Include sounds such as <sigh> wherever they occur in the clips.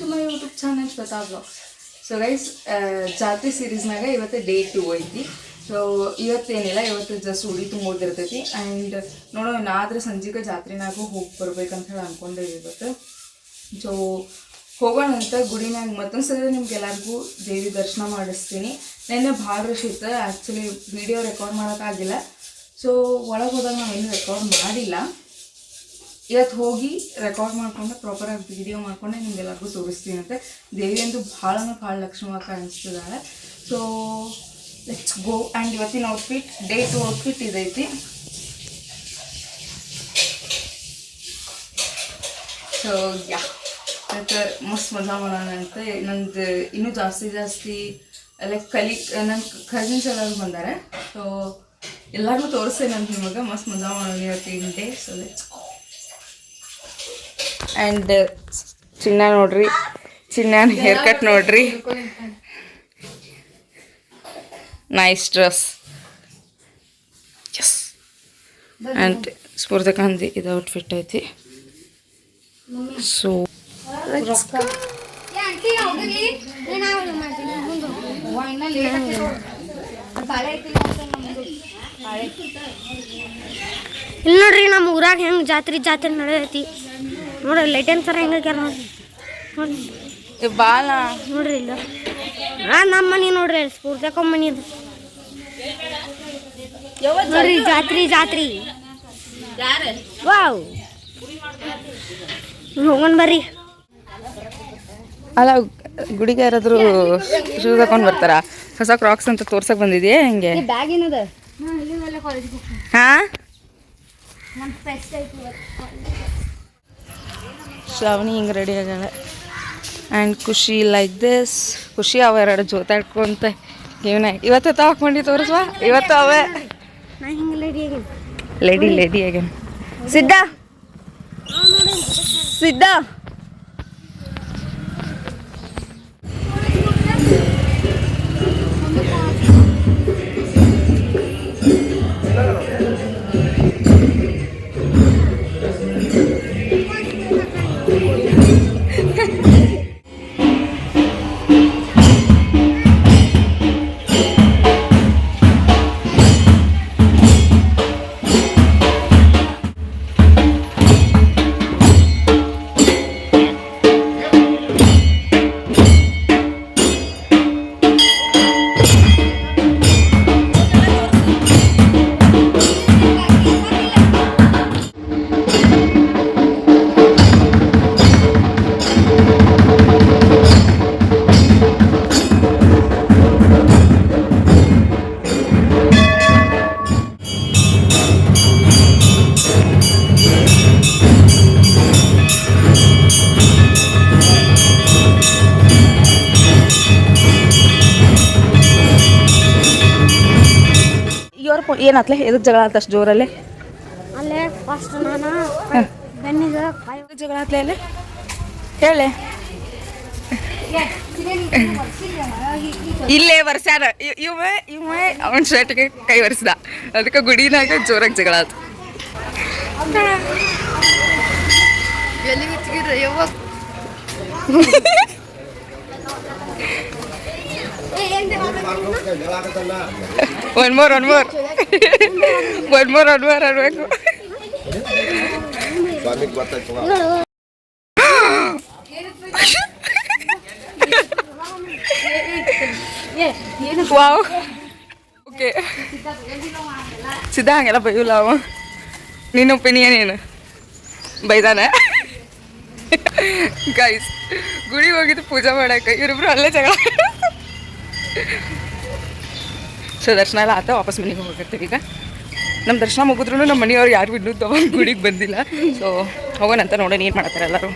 To my YouTube channel Shweta blogs so guys ಜಾತ್ರೆ ಸೀರೀಸ್ನಾಗ ಇವತ್ತು ಡೇ ಟು ಐತಿ. ಸೊ ಇವತ್ತೇನಿಲ್ಲ, ಇವತ್ತು ಜಸ್ಟ್ ಉಡಿ ತುಂಬೋದಿರ್ತೈತಿ ಆ್ಯಂಡ್ ನೋಡೋ ನಾದ್ರೆ ಸಂಜೆಗೆ ಜಾತ್ರೆನಾಗೂ ಹೋಗಿ ಬರ್ಬೇಕಂತ ಹೇಳಿ ಅನ್ಕೊಂಡೇವಿ ಇವತ್ತು. ಸೊ ಹೋಗೋಣ ಅಂತ ಗುಡಿನಾಗ ಮತ್ತೊಂದು ಸಲ ನಿಮ್ಗೆ ಎಲ್ಲರಿಗೂ ದೇವಿ ದರ್ಶನ ಮಾಡಿಸ್ತೀನಿ. ನೆನ್ನೆ ಭಾಳ ರಶ್ ಇತ್ತು. ಆ್ಯಕ್ಚುಲಿ ವಿಡಿಯೋ ರೆಕಾರ್ಡ್ ಮಾಡೋಕ್ಕಾಗಿಲ್ಲ ಸೊ ಒಳಗೆ ಹೋದಾಗ ನಾವೇನು ರೆಕಾರ್ಡ್ ಮಾಡಿಲ್ಲ. ಇವತ್ತು ಹೋಗಿ ರೆಕಾರ್ಡ್ ಮಾಡ್ಕೊಂಡು ಪ್ರಾಪರಾಗಿ ವಿಡಿಯೋ ಮಾಡ್ಕೊಂಡೆ, ನಿಮ್ಗೆಲ್ಲರಿಗೂ ತೋರಿಸ್ತೀನಿ ಅಂತ ದೇವಿ ಅಂತೂ ಭಾಳ ಭಾಳ ಲಕ್ಷ್ಮಣ ಕಾಣಿಸ್ತಿದ್ದಾಳೆ ಸೊ ಲೆಟ್ಸ್ ಗೋ ಆ್ಯಂಡ್ ಇವತ್ತಿನ ಔಟ್ಫಿಟ್ ಡೇ ಟು ಔಟ್ಫಿಟ್ ಇದೈತಿ ಸೊ ಯಾ ಮಸ್ತ್ ಮಜಾ ಮಾಡೋಣ ಅಂತ. ನಂದು ಇನ್ನೂ ಜಾಸ್ತಿ ಜಾಸ್ತಿ ಲೈಕ್ ಕಲಿ ನನ್ನ ಕಸಿನ್ಸ್ ಎಲ್ಲರೂ ಬಂದಾರೆ. ಸೊ ಎಲ್ಲರಿಗೂ ತೋರಿಸ್ತೇನೆ ಅಂತ ನಿಮಗೆ. ಮಸ್ತ್ ಮಜಾ ಮಾಡೋಣ ಇವತ್ತಿನ day so let's go and ಚಿನ್ನ ನೋಡ್ರಿ. ಚಿನ್ನ ಹೇರ್ ಕಟ್ ನೋಡ್ರಿ. Nice dress yes and Spoorthikanthi ಇದು ಔಟ್ಫಿಟ್ ಐತಿ. ಸೊ ಇಲ್ಲಿ ನೋಡ್ರಿ ನಮ್ಮ ಊರಾಗ ಹೆಂಗೆ ಜಾತ್ರೆ ಜಾತ್ರೆ ನಡೆದೈತಿ. ನೋಡ್ರಿ ಲೈಟನ್ ಸರ ಹೆಂಗ ಹಾಕ್ಯಾರ ನೋಡ್ರಿ. ನೋಡ್ರಿ ಬಾಲ. ನೋಡ್ರಿ ಇಲ್ಲ. ಹಾಂ ನಮ್ಮ ಮನೆ ನೋಡ್ರಿ ಅಲ್ಲಿ ಮನಿ ಇದು ನೋಡ್ರಿ ಜಾತ್ರೆ ಜಾತ್ರೆ. ವಾವ್. ಹೋಗೋಣ ಬರ್ರಿ. ಅಲ್ಲ ಗುಡಿಗೆ ಯಾರಾದರೂ ಶೂಸ್ ಹಾಕೊಂಡು ಬರ್ತಾರ? ಹೊಸ ಕ್ರಾಕ್ಸ್ ಅಂತ ತೋರ್ಸಕ್ ಬಂದಿದೆಯಾ ಹೆಂಗೆ? ಬ್ಯಾಗ್ ಏನದ? ಹಾ? ಶ್ರಾವಣಿ ಹಿಂಗೆ ready ಆಗ್ಯಾಳ. And Khushi like this Khushi ಅವ ಎರಡು ಜೋತಾಡ್ಕೊಂತ. ಇವನ ಇವತ್ತು ತಾವು ಹಾಕೊಂಡು ತೋರಿಸ್ವಾ? ಇವತ್ತು ಅವೇ ಲೇಡಿ ಲೇಡಿ ಆಗ್ಯಾನ ಸಿದ್ಧ? ಸಿದ್ಧ? ಏನತ್ಲೆ? ಎದಕ್ಕೆ ಜಗಳ ಆತ ಅಷ್ಟು ಜೋರಲ್ಲಿ? ಅಲ್ಲೇ ಫಸ್ಟ್ ನಾನು ಬೆನ್ನಿಗೆ ಕಾಯಿ ಎದಕ್ ಜಗಳ ಆತ್ಲೆ ಅಲ್ಲಿ ಹೇಳಿ. ಇಲ್ಲೇ ವರ್ಷಾರ ಇವ ಇವ ಅವನ ಶರ್ಟ್ಗೆ ಕೈ ಒರೆಸ್ದ. ಅದಕ್ಕೆ ಗುಡಿನಾಗ ಜೋರಾಗಿ ಜಗಳ <laughs> ಆತು one more one more one more one more ಅನ್ಬೇಕು ಸ್ವಾಮಿಗೆ ಗೊತ್ತಾಯ್ತು ವಾವ್ ಓಕೆ ಸಿದ್ಧ ಹಂಗೆಲ್ಲ ಬೈಯಲ್ಲ ಅವ ನಿನ್ನ ಒಪಿನಿಯನ್ ಏನು ಬೈದಾನೆ ಗೈಸ್ ಗುಡಿಗೆ ಹೋಗಿದ್ದು ಪೂಜೆ ಮಾಡಕ್ಕೆ ಇವರಿಬ್ರು ಅಲ್ಲೇ ಜಗಳ ಸೊ ದರ್ಶನ ಎಲ್ಲ ಆತ ವಾಪಸ್ ಮನೆಗೆ ಹೋಗಿರ್ತೀವಿ ಈಗ. ನಮ್ಮ ದರ್ಶನ ಮುಗಿದ್ರು ನಮ್ಮ ಮನೆಯವ್ರು ಯಾರು ಇನ್ನೂ ತಗೊಂಡು ಗುಡಿಗೆ ಬಂದಿಲ್ಲ. ಸೊ ಹೋಗೋಣ ಅಂತ ನೋಡೋಣ ಏನು ಮಾಡ್ತಾರೆ ಎಲ್ಲರೂ.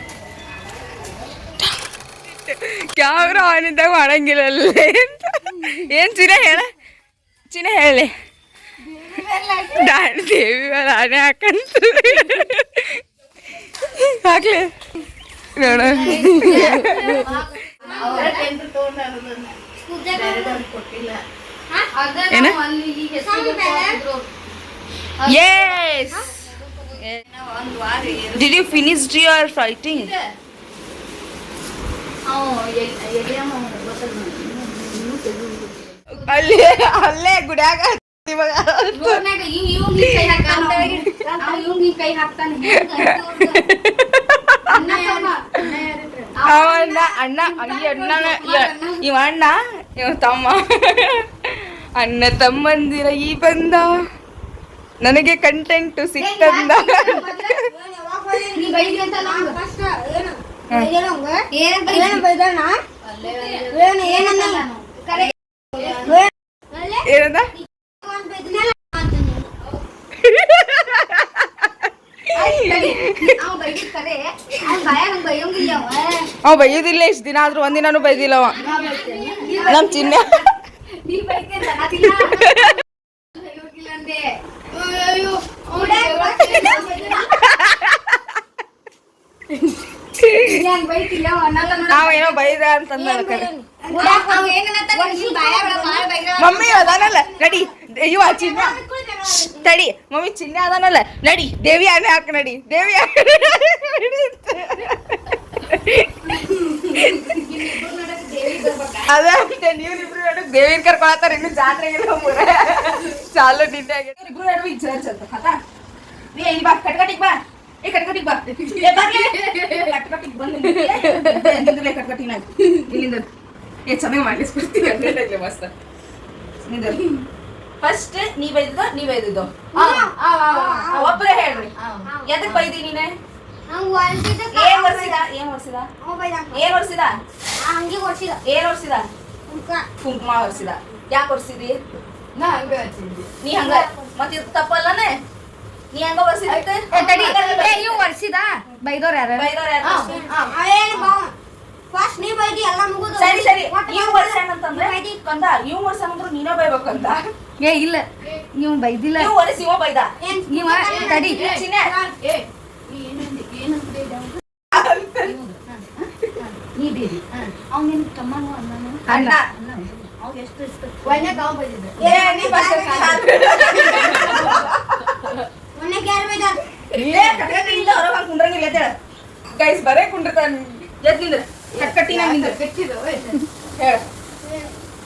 ಕ್ಯಾಮ್ರಾ ಆನ್ ಇದ್ದಾಗ ಮಾಡಂಗಿಲ್ಲ ಏನು ಚಿನ್ನ ಹೇಳ? ಚಿನ್ನ ಹೇಳಿ. ದೇವಿ ಆನೆ ಹಾಕಂತ. ಹಾಕ್ಲಿ. ನೋಡ ಏನ? Yes. Did you finish your fighting? ಅಲ್ಲಿ ಅಲ್ಲೇ ಗುಡ್ಯಾಗ ಇವಾಗ ಅವ ಅಣ್ಣ ಅಣ್ಣ ಈ ಅಣ್ಣ ಇವ ಅಣ್ಣ ಇವ ತಮ್ಮ. ಅಣ್ಣ ತಮ್ಮಂದಿರ ಈ ಬಂದ. ನನಗೆ ಕಂಟೆಂಟ್ ಸಿಕ್ತಂದ. ಏನಂದ? ಅವ ಬೈಯೋದಿಲ್ಲ ಇಷ್ಟು ದಿನ ಆದ್ರೂ ಒಂದಿನೂ ಬೈದಿಲ್ಲ ಅವ ನಮ್ ಚಿನ್ನ. ನಾವ ಏನೋ ಬೈದ ಅಂತಂದ ಮಮ್ಮಿ ಅದಾನಲ್ಲ ನಡಿ. ಇವ ಚಿನ್ನ. ತಡಿ ಮಮ್ಮಿ ಚಿನ್ನ ಅದಾನಲ್ಲ. ನಡಿ ದೇವಿ ಆನೆ ಹಾಕ ನಡಿ. ದೇವಿ ಆನೆ ಅದೇ ಅಂತೆ ನೀವಿಬ್ರು ನಡು ದೇವಿನ ಕರ್ಕೊಳತ್ತಾರ ಇನ್ನು ಜಾತ್ರೆಗೆಲ್ಲ ಮುರ ಚಾಲು ನಿಂದೆ ಇಬ್ರು ನಡು ಈಗ ಚರ್ಚ್ ಅಂತ ಇಲ್ಲಿ ಬಾ ಕಟ್ಕಟಿಗೆ ಬಾ. ಏ ಕಟ್ಕಟಿಗ್ ಬಾ. ಏ ಬರ್ಲಿ. ಕಟ್ಕಟಿಗ್ ಬಂದು. ನಿಂತಿರ್ಲೆ ಕಟ್ಕಟಿಗ್ ನಾನು. ಇಲ್ಲಿಂದ ಏ ಚೆನ್ನಾಗಿ ಮಾಡಿಸ್ಬಿಡ್ತೀನಿ ಅಂದ್ರೆ ಮಸ್ತ್. ನಿಂದ ಫಸ್ಟ್ ನೀ ಎದ್ದು ನೀ ಎದ್ದು ಒಬ್ಬರೇ ಹೇಳ್ರಿ. ಎದಕ್ ಬೈದಿ ನೀನೆ? ಏನ್ ಒರ್ಸಿದ ಏನ್ ವರ್ಷಿದ ಏನ್ ವರ್ಷಿದ ಹಂಗೆ ಕೊಡ್ಸಿದ ಏನ್ ವರ್ಷಿದ ಕುಂಕುಮ ಹೊರ್ಸಿದ ಯಾಕೆ ಹೊರ್ಸಿದಿ ನೀ ಹಂಗ ಮತ್ತೆ ಇದು ತಪ್ಪಲ್ಲನೆ? ನೀ ಹಂಗ ಒರ್ಸಿದ ಇವ್ ವರ್ಷಿದ ಬೈದೋರ್ ಯಾರು? ಬೈದೋರ್ ಯಾರು? ಫಸ್ಟ್ ನೀ ಬೈದಿ ಎಲ್ಲ ಮುಗುದು. ಸರಿ ಸರಿ. ಇವ್ ವರ್ಷಂತಂದ್ರೆ ಕಂದ ಇವ್ ವರ್ಷಂದ್ರು ನೀನೇ ಬೈಬೇಕಂತ. ಏ ಇಲ್ಲ. ನೀವು ಬೈದಿಲ್ಲ. ನೀವ ತಡಿ. ನೀ ಬೇಡಿ. ಅವ್ನೇನು ತಮ್ಮನು ಅಣ್ಣನು? ಅಣ್ಣ. ಅವ್ರು ಎಷ್ಟು ಇಷ್ಟ? ಏ ನೀ ಏ ಕಟ್ಕಟ್ಟಿ ಇಲ್ಲ ಕುಂಡ್ರಂಗಿಲ್ಲ ಎದ್ದೇಳ. ಗೈಸ್ ಬರೇ ಕುಂಡ್ರತಾನ ಎದ್ ನಿಂದ್ರ. ಕಟ್ಕಟ್ಟಿನ ನಿಂದ್ರ. ಹೇಳ.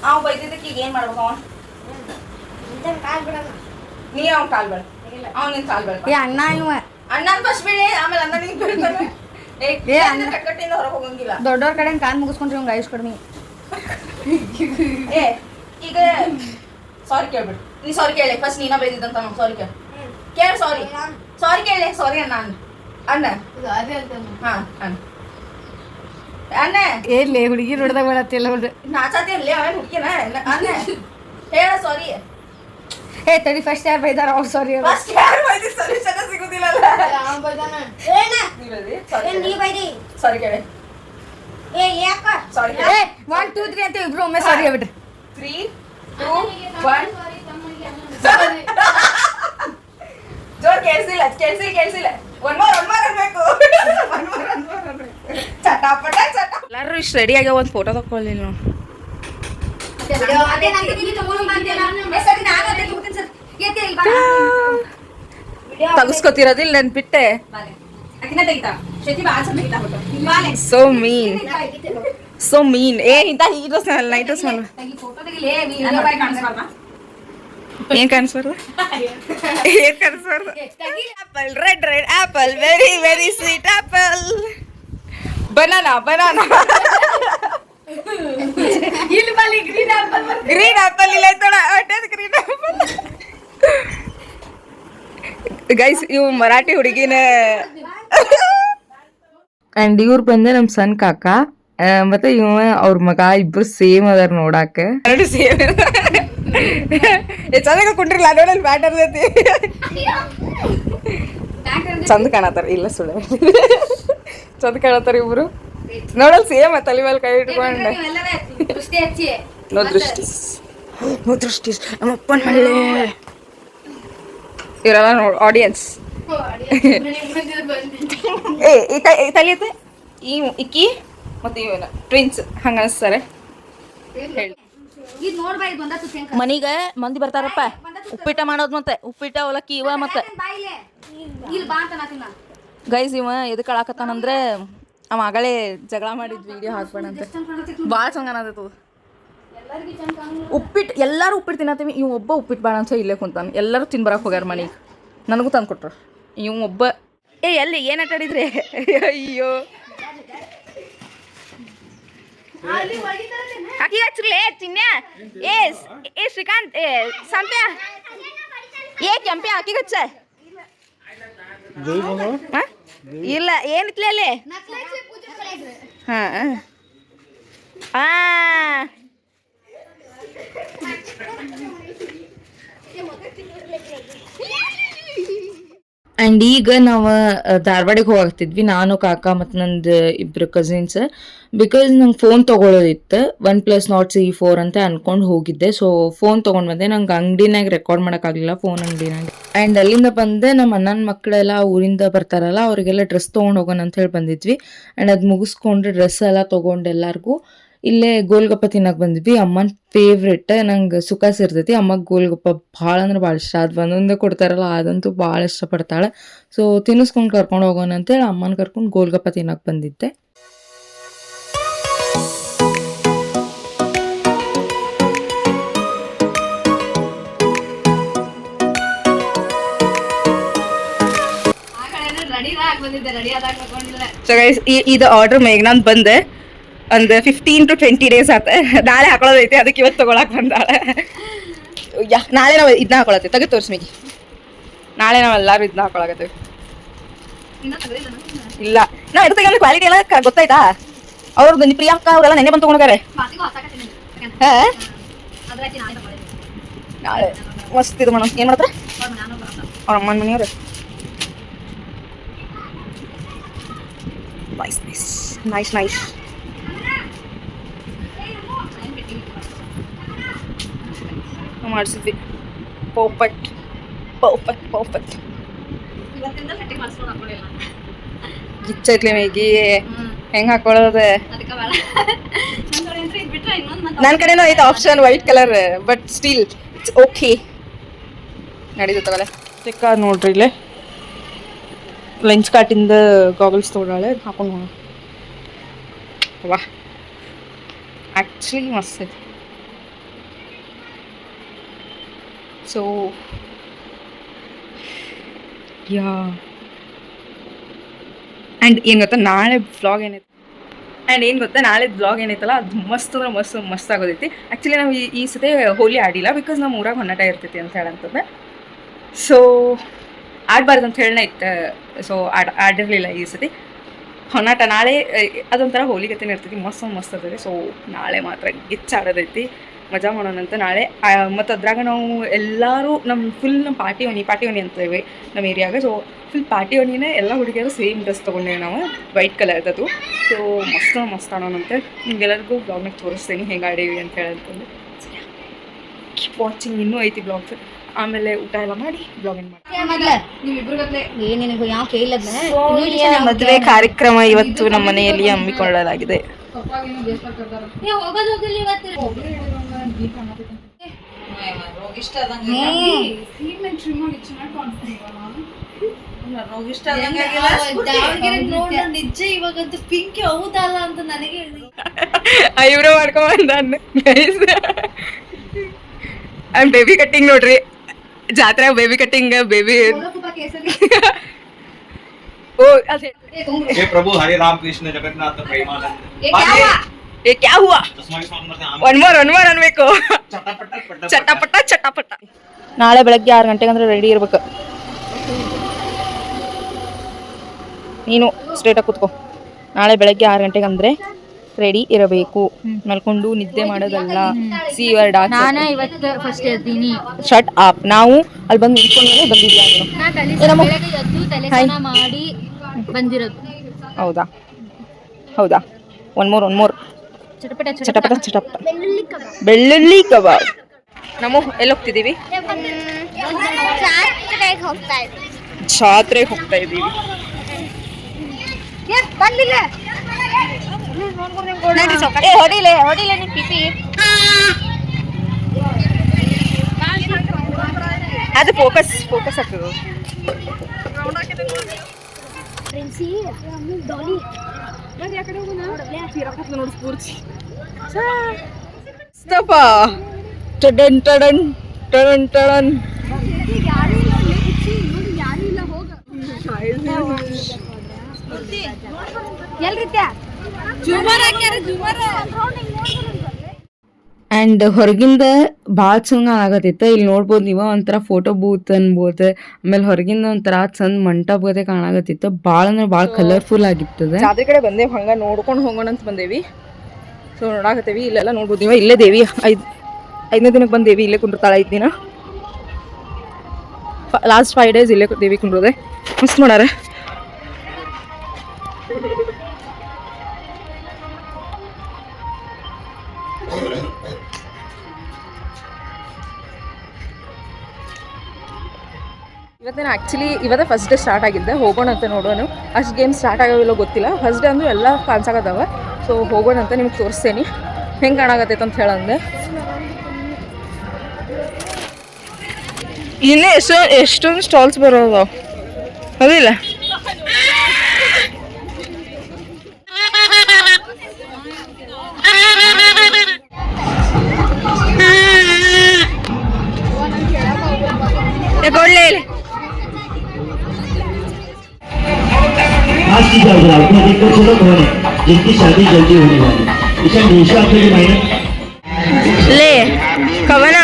ಅವ ಬೈದಿದ್ದಕ್ಕೆ ಈಗ ಏನ್ ಮಾಡ್ಬೇಕು ಅವ ನೀ ಅವ್ನ ಕಾಲ್ ಬೇಡ. ಅವ್ನ ನಿನ್ ಕಾಲ್ ಬೇಡ. ಏ ಅಣ್ಣ ಇವ. ಅಣ್ಣನ ಫಸ್ಟ್ ಬೀಳಿ ಆಮೇಲೆ ಅಣ್ಣ ನಿಂಗ್ ಬೀಳ್ತಾನೆ ಏ ಏ, ಅಣ್ಣ. ಕಟ್ಟಿಂದ ಹೊರಗೆ ಹೋಗಂಗಿಲ್ಲ. ದೊಡ್ಡವ್ರ ಕಡೆ ಕಾಲ್ ಮುಗಿಸ್ಕೊಂಡ್ರಿ ಅವ್ನ ಆಯುಷ್ ಕಡಿಮೆ. ಏ ಈಗ ಸಾರಿ ಕೇಳ್ಬಿಡು. ನೀ ಸಾರಿ ಕೇಳಿ ಫಸ್ಟ್ ನೀನ ಬೈದಿದ್ದಂತ ಸಾರಿ ಕೇಳ. ಕೇಳ ಸಾರಿ ಸಾರಿ ಕೇಳಿ ಸಾರಿ ಅಣ್ಣ ಅಣ್ಣ. ಅಣ್ಣ. ಹಾ ಅಣ್ಣ. ಅಣ್ಣ. ಎಲ್ಲಿ ಹುಡುಗಿ ನೋಡ್ದಾಗ ಬರತ್ತಿಲ್ಲ ಹುಡುಗ ನಾಚಾತಿ ಅಲ್ಲೇ ಅವನ್ ಹುಡುಗಿನ. ಅಣ್ಣ. ಹೇಳ ಸಾರಿ ಏ ತಡಿ ಫಸ್ಟ್ ಯಾರು ಬೈದಾರ? ಅವ್ರು. ಸಾರಿ ಫಸ್ಟ್ ಯಾರು ಬೈದಿ? ಸೊಲ್ಯೂಷನ್ ಸಿಗುದಿಲ್ಲಲ್ಲ. ಸಾರಿ ಕೇಳಿ. ಸಾರಿ ಏ ಒನ್ ಟೂ ತ್ರೀ ಅಂತ ಇಬ್ರು ಒಮ್ಮೆ ಸಾರಿ ಹೇಳ್ಬಿಟ್ರಿ. ತ್ರೀ ಟೂ ಒನ್ ಜೋರ್ ಕೇಳಿಸಿಲ್ಲ ಕೇಳಿಸಿ ಕೇಳಿಸಿಲ್ಲ. ಒನ್ ಮೋರ್ ಒನ್ ಮೋರ್ ಅನ್ಬೇಕು. ಒನ್ ಮೋರ್ ಒನ್ ಮೋರ್ ಅನ್ಬೇಕು. <laughs> ಚಟಾಪಟ ಚಟ ಎಲ್ಲರೂ ಇಷ್ಟು ರೆಡಿ ಆಗ್ಯಾವ ಒಂದು ಫೋಟೋ ತಗೊಳ್ಳಿಲ್ಲ ನಾವು ತಗಸ್ಕೊತಿರೋದಿಲ್ಲ ನೆನ್ಪಿಟ್ಟೆ. ಸೋ ಮೀನ್ ಸೋ ಮೀನ್ ಏ ಇಂತ ಹೀರೋ ನೈಟ್ ಸ್ಮೆಲ್ ಏನ್ ಕಾಣಿಸ್ಬಾರ್ದು? ಏನ್ ಕಾಣಿಸ್ಬಾರ್ದು? Apple red red apple very very sweet apple banana banana green apple ಇಲ್ಲ ಐತೋಣ ಹೊಟ್ಟೆದ್ ಗ್ರೀನ್ ಆಪಲ್ ಗೈಸ್ ಇವು ಮರಾಠಿ ಹುಡುಗಿನ ಅಂಡ್ ಇವ್ರು ಬಂದೆ ನಮ್ ಸಣ್ಣ ಕಾಕ. ಮತ್ತೆ ಇವ ಅವ್ರ ಮಗ ಇಬ್ರು ಸೇಮ್ ಅದಾರ ನೋಡಾಕ. ಎರಡು ಸೇಮ್ ಚಂದಾಗ ಕುಂಡ್ರಿಲ್ಲ ನೋಡಲ್ ಬ್ಯಾಟರ್ ಐತಿ. ಚಂದ ಕಾಣತಾರ ಇಲ್ಲ ಸುಳ್ಳು ಚಂದ ಕಾಣತಾರ ಇಬ್ರು. ನೋಡಲ್ ಸೇಮ್ ತಲೆ ಮೇಲೆ ಕೈ ಇಟ್ಕೊಂಡೆ. ನೋ ದೃಷ್ಟಿ. ನೋ ದೃಷ್ಟಿ. ನಮ್ಮ ಅಪ್ಪನ ಮಳ್ಳೆ ಇರಲ್ಲ ನೋಡು ಆಡಿಯನ್ಸ್ ಏ ಈ ತಲೆ ಐತೆ ಈ ಇಕ್ಕಿ ಮತ್ತೆ ಇವನ ಟ್ವಿನ್ಸ್ ಹಂಗ ಅನಿಸ್ತಾರೆ. ತಿಂಕ ಮನಿಗೆ ಮಂದಿ ಬರ್ತಾರಪ್ಪ. ಉಪ್ಪಿಟ ಮಾಡೋದು ಮತ್ತೆ. ಉಪ್ಪಿಟ ಅವಲಕ್ಕಿ ಇವ ಮತ್ತೆ. ಬಾಯಿಲೆ. ಇಲ್ಲಿ ಬಾ ಅಂತ ನಾತಿನ ಗೈಸ್ ಇವ ಎದಕ್ಕೆ ಆಳಾಕತ್ತಾನಂದ್ರೆ ಅವ ಆಗಲೇ ಜಗಳ ಮಾಡಿದ ವಿಡಿಯೋ ಹಾಕ್ಬೇಡ ಅಂತ ಭಾಳ ಚಂದ ಅನ್ನತೈತು ಉಪ್ಪಿಟ್ಟು ಎಲ್ಲರೂ ಉಪ್ಪಿಟ್ಟು ತಿನ್ನತ್ತೀವಿ. ಇವ್ ಒಬ್ಬ ಉಪ್ಪಿಟ್ಟು ಬೇಡ ಅಂತ ಇಲ್ಲೇ ಕುಂತಾನೆ. ಎಲ್ಲರೂ ತಿನ್ಬರಕ್ಕೆ ಹೋಗ್ಯಾರ ಮನೆಗೆ. ನನಗೂ ತಂದು ಕೊಟ್ರು. ಇವ್ ಒಬ್ಬ ಏ ಎಲ್ಲಿ ಏನು ಆಟಾಡಿದ್ರಿ? ಅಯ್ಯೋ. ಅಕ್ಕಿ ಹಚ್ರಲೇ ಚಿನ್ನ ಏ ಏ ಶ್ರೀಕಾಂತ್ ಏ ಸಂಪ್ಯ. ಏ ಕೆಂಪೆ ಆಕಿ ಹಚ್ಚ. ಹಾ? ಇಲ್ಲ ಏನಿತ್ಲೆ ಅಲ್ಲಿ? ಹಾಂ ಹಾಂ. ಆ್ಯಂಡ್ ಈಗ ನಾವು ಧಾರವಾಡಕ್ಕೆ ಹೋಗ್ತಿದ್ವಿ, ನಾನು, ಕಾಕ ಮತ್ತು ನಂದು ಇಬ್ಬರು ಕಸಿನ್ಸ್ ಬಿಕಾಸ್ ನಂಗೆ ಫೋನ್ ತೊಗೊಳೋದಿತ್ತು OnePlus not C four ಅಂತ ಅನ್ಕೊಂಡು ಹೋಗಿದ್ದೆ. ಸೊ ಫೋನ್ ತೊಗೊಂಡು ಬಂದೆ. ನಂಗೆ ಅಂಗಡಿನಾಗ ರೆಕಾರ್ಡ್ ಮಾಡೋಕ್ಕಾಗಲಿಲ್ಲ ಫೋನ್ ಅಂಗಡಿನಾಗ. ಆ್ಯಂಡ್ ಅಲ್ಲಿಂದ ಬಂದೆ ನಮ್ಮ ಅಣ್ಣನ ಮಕ್ಕಳೆಲ್ಲ ಊರಿಂದ ಬರ್ತಾರಲ್ಲ, ಅವರಿಗೆಲ್ಲ ಡ್ರೆಸ್ ತೊಗೊಂಡು ಹೋಗೋಣ ಅಂತ ಹೇಳಿ ಬಂದಿದ್ವಿ. ಆ್ಯಂಡ್ ಅದು ಮುಗಿಸ್ಕೊಂಡು ಡ್ರೆಸ್ ಎಲ್ಲ ತೊಗೊಂಡು ಎಲ್ಲರಿಗೂ ಇಲ್ಲೇ ಗೋಲ್ಗಪ್ಪ ತಿನ್ನಕ್ಕೆ ಬಂದ್ವಿ. ಅಮ್ಮನ ಫೇವ್ರೆಟ್ ನಂಗೆ ಸುಖ ಸೇರ್ತೈತಿ ಅಮ್ಮಗೆ ಗೋಲ್ಗಪ್ಪ ಭಾಳ ಅಂದ್ರೆ ಭಾಳ ಇಷ್ಟ. ಅದು ಒಂದೊಂದೇ ಕೊಡ್ತಾರಲ್ಲ ಅದಂತೂ ಭಾಳ ಇಷ್ಟಪಡ್ತಾಳೆ. ಸೊ ತಿನ್ನಿಸ್ಕೊಂಡು ಕರ್ಕೊಂಡು ಹೋಗೋಣ ಅಂತೇಳಿ ಅಮ್ಮನ ಕರ್ಕೊಂಡು ಗೋಲ್ಗಪ್ಪ ತಿನ್ನಕ್ಕೆ ಬಂದಿದ್ದೆ. ಸೊ ಗೈಸ್ ಇದು ಆರ್ಡರ್ ಮೇಘನಾಥ್ ಬಂದೆ. ಒಂದು ಫಿಫ್ಟೀನ್ ಟು ಟ್ವೆಂಟಿ ಡೇಸ್ ಆತ. ನಾಳೆ ಹಾಕೊಳ್ಳೋದೈತೆ, ಅದಕ್ಕೆ ಇವತ್ತು ತೊಗೊಳಕ್ಕೆ ಬಂದಾಳೆ. ಯಾ, ನಾಳೆ ನಾವು ಇದನ್ನ ಹಾಕೊಳತ್ತೆ ತೆಗೆದು ತೋರಿಸ್ಮಿಗಿ ನಾಳೆ ನಾವೆಲ್ಲರೂ ಇದನ್ನ ಹಾಕೊಳಕತ್ತೀವಿ ಇಲ್ಲ. ನಾ ಇಡ್ತೀವಿ ಕ್ವಾಲಿಟಿ ಎಲ್ಲ ಗೊತ್ತಾಯ್ತಾ? ಅವ್ರದ್ದು ಪ್ರಿಯಾಂಕಾ, ಅವರೆಲ್ಲ ನೆನೆ ಬಂದು ತೊಗೊಂಡಾರೆ ಹಾಂ? ನಾಳೆ. ಮಸ್ತ್ ಇದು ಮೇಡಮ್ ಏನು ಮಾಡ್ತಾರೆ? ಅವ್ರ ಅಮ್ಮನ ಮನೆಯವ್ರು. ನೈಸ್ ನೈಸ್ ನೈಸ್ ನೈಸ್ ಮಾಡಿಸಿದ್ವಿ. ಪರ್ಫೆಕ್ಟ್ ಪರ್ಫೆಕ್ಟ್ ಪರ್ಫೆಕ್ಟ್ ಗಿಚ್ಚೈತ್ಲಿ ಮೇಗಿ ಹೆಂಗ್ ಹಾಕೊಳ್ಳೋದು? ನನ್ನ ಕಡೆನೂ ಐತೆ option white colour but steel it's okay ನಡೀತು ತಗೊಳ್ಳೆ ಚಿಕ್ಕ ನೋಡ್ರಿ ಇಲ್ಲೇ. ಲೆನ್ಸ್ ಕಾಟಿಂದ ಗಾಗಲ್ಸ್ ತೊಗೊಳಾಳೆ ಹಾಕೊಂಡು ವಾ ಆ್ಯಕ್ಚುಲಿ ಮಸ್ತ್ ಐತಿ. ಸೊ ಯಾ ಆ್ಯಂಡ್ ಏನು ಗೊತ್ತಾ, ನಾಳೆ ಬ್ಲಾಗ್ ಏನೈತೆ ಆ್ಯಂಡ್ ಏನು ಗೊತ್ತಾ, ನಾಳೆ ಬ್ಲಾಗ್ ಏನೈತಲ್ಲ ಅದು ಮಸ್ತ್ ಅಂದ್ರೆ ಮಸ್ತ್ ಮಸ್ತ್ ಆಗೋದೈತಿ. ಆ್ಯಕ್ಚುಲಿ ನಾವು ಈ ಸತಿ ಹೋಲಿ ಆಡಿಲ್ಲ ಬಿಕಾಸ್ ನಮ್ಮ ಊರಾಗ ಹೊನ್ನಾಟ ಇರ್ತೈತಿ ಅಂತ ಹೇಳಂತಂದೆ ಸೊ ಆಡಬಾರ್ದು ಅಂತ ಹೇಳನೇ ಇತ್ತು ಸೊ ಆಡ್, ಆಡಿರಲಿಲ್ಲ ಈ ಸತಿ. ಹೊನ್ನಾಟ ನಾಳೆ ಅದೊಂಥರ ಹೋಲಿಗತೆನೇ ಇರ್ತೈತಿ, ಮಸ್ತ್ ಮಸ್ತ್ ಇರ್ತೈತಿ ಸೊ ನಾಳೆ ಮಾತ್ರ ಗಿಚ್ಚ ಆಡೋದೈತಿ ಮಜಾ ಮಾಡೋಣ ಅಂತ ನಾಳೆ. ಮತ್ತು ಅದ್ರಾಗ ನಾವು ಎಲ್ಲರೂ ನಮ್ಮ ಫುಲ್ ನಮ್ಮ ಪಾರ್ಟಿ ಒನಿ ಪಾರ್ಟಿ ಒನಿ ಅಂತೇವೆ ನಮ್ಮ ಏರಿಯಾಗ. ಸೊ ಫುಲ್ ಪಾರ್ಟಿ ಒನಿನೇ ಎಲ್ಲ ಹುಡುಗಿಯರು ಸೇಮ್ ಡ್ರೆಸ್ ತೊಗೊಂಡೇವೆ ನಾವು. ವೈಟ್ ಕಲರ್ದದು ಸೊ ಮಸ್ತ್ ಮಸ್ತ್ ಆಡೋಣಂತೆ ನಿಮ್ಗೆಲ್ಲರಿಗೂ ಬ್ಲಾಗ್ನಾಗ ತೋರಿಸ್ತೀನಿ ಹೆಂಗೆ ಆಡೀವಿ ಅಂತ ಹೇಳಂತಂದು ಕೀಪ್ ವಾಚಿಂಗ್ ಇನ್ನೂ ಐತಿ ಬ್ಲಾಗ್ಸ್ ಆಮೇಲೆ ಊಟ ಎಲ್ಲ ಮಾಡಿ ಬ್ಲಾಗ್ ಏನು ಮಾಡಿ ಮದುವೆ ಕಾರ್ಯಕ್ರಮ ಇವತ್ತು ನಮ್ಮ ಮನೆಯಲ್ಲಿ ಹಮ್ಮಿಕೊಳ್ಳಲಾಗಿದೆ. ಹೋಗೋದು ಹೋಗಿಲ್ಲ ಇವತ್ತು. ನಿಜ ಇವಾಗಂತೂ ಪಿಂಕಿ ಹೌದಲ್ಲ ಅಂತ ನನಗೆ ಐಬ್ರೋ ಮಾಡ್ಕೊಂಡ್ ಗೈಸ್ ಐಮ್ ಬೇಬಿ ಕಟ್ಟಿಂಗ್ ನೋಡ್ರಿ. ಜಾತ್ರೆ ಬೇಬಿ ಕಟ್ಟಿಂಗ್ ಬೇಬಿ ಓ ಅದೇ हे प्रभु हरे राम कृष्ण जगन्नाथ प्रेमानंद ಏ ಕ್ಯಾ ಹುವಾ तस्मात् स्वामी ಒನ್ ಮೋರ್ ಒನ್ ಮೋರ್ ಅನ್ಬೇಕು चटापट पट ಚಟಪಟ ಚಟಪಟ ನಾಳೆ ಬೆಳಗ್ಗೆ ಆರು ಗಂಟೆಗೆ ಅಂದ್ರೆ ರೆಡಿ ಇರ್ಬೇಕು ನೀನು ಸ್ಟ್ರೇಟಾಗಿ ಕೂತ್ಕೋ ನಾಳೆ ಬೆಳಗ್ಗೆ ಆರು ಗಂಟೆಗೆ ಅಂದ್ರೆ ರೆಡಿ ಇರಬೇಕು. ಮಲ್ಕೊಂಡು ನಿದ್ದೆ ಮಾಡೋದಲ್ಲ. ಸಿ ಯುವರ್ ಡಾಕ್ ನಾನ ಇವತ್ತು ಫಸ್ಟ್ ಎದ್ದೀನಿ. ಶಟ್ ಆಪ್ ನಾವು ಅಲ್ಲಿ ಬಂದು ನಿಂತ್ಕೊಂಡ್ಮೇಲೆ ಬಂದಿದ್ಯಾ ನೀನು? ನಾ ತಲೆ ಏನಮ್ಮ? ಬೆಳಗ್ಗೆ ಎದ್ದು ತಲೆ ಮಾಡಿ ಬಂದಿರೋದು. ಹೌದಾ? ಹೌದಾ? ಒನ್ ಮೋರ್ ಒನ್ ಮೋರ್ ಚಟಪಟ ಚಟಪಟ. ಚಟಪಟ ಬೆಳ್ಳುಳ್ಳಿ ಕಬಾಬ್. ನಮ್ಮ ಎಲ್ಲಿ ಹೋಗ್ತಿದ್ದೀವಿ ಹೋಗ್ತಾ ಇದ್ದೀವಿ ಜಾತ್ರೆಗೆ ಹೋಗ್ತಾ ಇದ್ದೀವಿ. ಬಂದಿಲ್ಲ. ಏ ಹೊಡಿಲೆ ಹೊಡಿಲೆ ನೀನ್ ಪಿಪಿ. ಅದು ಫೋಕಸ್ ಫೋಕಸ್ ಆಗ್ತದೆ ಪ್ರಿನ್ಸಿ ಡಾಲಿ ನೋಡಿ ಸ್ಫೂರ್ತಿ. ಸ್ತಪ ಟಡನ್ ಟಡನ್ ಟಡನ್ ಟಡನ್. ಆ್ಯಂಡ್ ಹೊರಗಿಂದ ಭಾಳ ಚಂದ ಆಗತ್ತಿತ್ತು ಇಲ್ಲಿ ನೋಡ್ಬೋದು ನೀವು ಒಂಥರ ಫೋಟೋ ಬೂತ್ ಅನ್ಬೋದು. ಆಮೇಲೆ ಹೊರಗಿಂದ ಒಂಥರ ಚಂದ ಮಂಟಪ ಗತೆ ಕಾಣಾಕತ್ತಿತ್ತು ಭಾಳ ಅಂದ್ರೆ ಭಾಳ ಕಲರ್ಫುಲ್ ಆಗಿರ್ತದೆ. ಅದ್ರ ಕಡೆ ಬಂದೇವು, ಹಂಗೆ ನೋಡ್ಕೊಂಡು ಹೋಗೋಣ ಅಂತ ಬಂದೇವಿ. ಸೊ ನೋಡಾಕತ್ತೇವಿ. ಇಲ್ಲೆಲ್ಲ ನೋಡ್ಬೋದು ನೀವು. ಇಲ್ಲೇ ದೇವಿ, ಐದು, ಐದನೇ ದಿನಕ್ಕೆ ಬಂದೇವಿ. ಇಲ್ಲೇ ಕುಂಡ್ರತಾಳೆ ಐದು ದಿನ. ಲಾಸ್ಟ್ ಫೈವ್ ಡೇಸ್ ಇಲ್ಲೇ ದೇವಿ ಕುಂಡ್ರೋದೆ ಮಿಸ್ ಮಾಡಾರೆ. ಇವತ್ತೇನು ಆ್ಯಕ್ಚುಲಿ ಇವತ್ತೇ ಫಸ್ಟ್ ಡೇ ಸ್ಟಾರ್ಟ್ ಆಗಿದ್ದೆ. ಹೋಗೋಣ ಅಂತ ನೋಡೋಣ ಅಷ್ಟು ಗೇಮ್ ಸ್ಟಾರ್ಟ್ ಆಗೋದಿಲ್ಲ ಗೊತ್ತಿಲ್ಲ. ಫಸ್ಟ್ ಡೇ ಅಂದ್ರೆ ಎಲ್ಲ ಕಾಣಿಸಾಗದವ ಸೊ ಹೋಗೋಣ ಅಂತ ನಿಮ್ಗೆ ತೋರಿಸ್ತೇನೆ. ಹೆಂಗೆ ಕಾಣಾಗತ್ತೆ ಅಂತ ಹೇಳಂದೆ. ಇನ್ನೇ ಎಷ್ಟೋ ಎಷ್ಟೊಂದು ಸ್ಟಾಲ್ಸ್ ಬರೋದು. ಅದಿಲ್ಲ. आज की चलो कौन है जिनकी शादी जल्दी होने वाली इसे हमेशा आपके लिए मायने ले खबर ना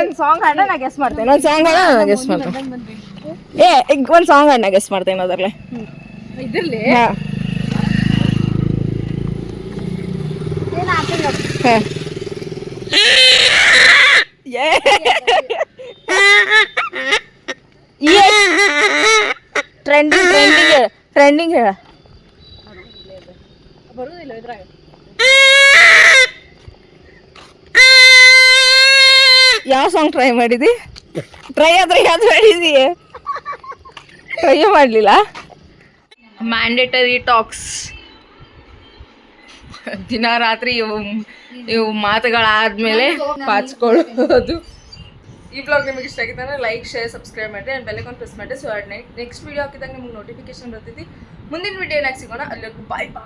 ಒಂದು ಸಾಂಗ್ ಹಣ್ಣ ನಾ ಗೆಸ್ ಮಾಡ್ತೇನೆ. ಒಂದು ಸಾಂಗ್ ಹಾಡ ನಾ ಗೆಸ್ ಮಾಡ್ತೇನೆ. ಏ ಈಗ ಒಂದು ಸಾಂಗ್ ಹಾಡ ನಾ ಗೆಸ್ ಮಾಡ್ತೇನೆ ಅದರಲ್ಲೇ ಇದ್ರಲ್ಲಿ? ಹಾಂ. ಹಾ. ಏ. ಟ್ರೆಂಡಿಂಗ್ ಟ್ರೆಂಡಿಂಗ್ ಟ್ರೆಂಡಿಂಗ್ ಹೇಳ. ಬರುದಿಲ್ಲ ಇದ್ರಾಗ. ಯಾವ ಸಾಂಗ್ ಟ್ರೈ ಮಾಡಿದಿ? ಟ್ರೈ ಆದ್ರೆ ಯಾವ್ದು ಮಾಡಿದಿ ಟ್ರೈ ಮಾಡಲಿಲ್ಲ? ಮ್ಯಾಂಡೇಟರಿ ಟಾಕ್ಸ್ ದಿನ ರಾತ್ರಿ ಇವು ಇವು ಮಾತುಗಳಾದ್ಮೇಲೆ ಪಾಚ್ಕೊಳ್ಳೋದು. ಈ ಬ್ಲಾಗ್ ನಿಮಗೆ ಇಷ್ಟ ಆಗಿತ್ತು ಅಂದ್ರೆ ಲೈಕ್ ಶೇರ್ ಸಬ್ಸ್ಕ್ರೈಬ್ ಮಾಡಿ ಆ್ಯಂಡ್ ಬೆಲ್ಲೈಕಾನ್ ಪ್ರೆಸ್ ಮಾಡಿ ಸೊ ನೆಕ್ಸ್ಟ್ ವಿಡಿಯೋ ಹಾಕಿದಾಗ ನಿಮ್ಗೆ ನೋಟಿಫಿಕೇಶನ್ ಬರ್ತೈತಿ. ಮುಂದಿನ ವೀಡಿಯೋ ಏನಾಗಿ ಸಿಗೋಣ. ಅಲ್ಲಿಗೂ ಬಾಯ್ ಬಾ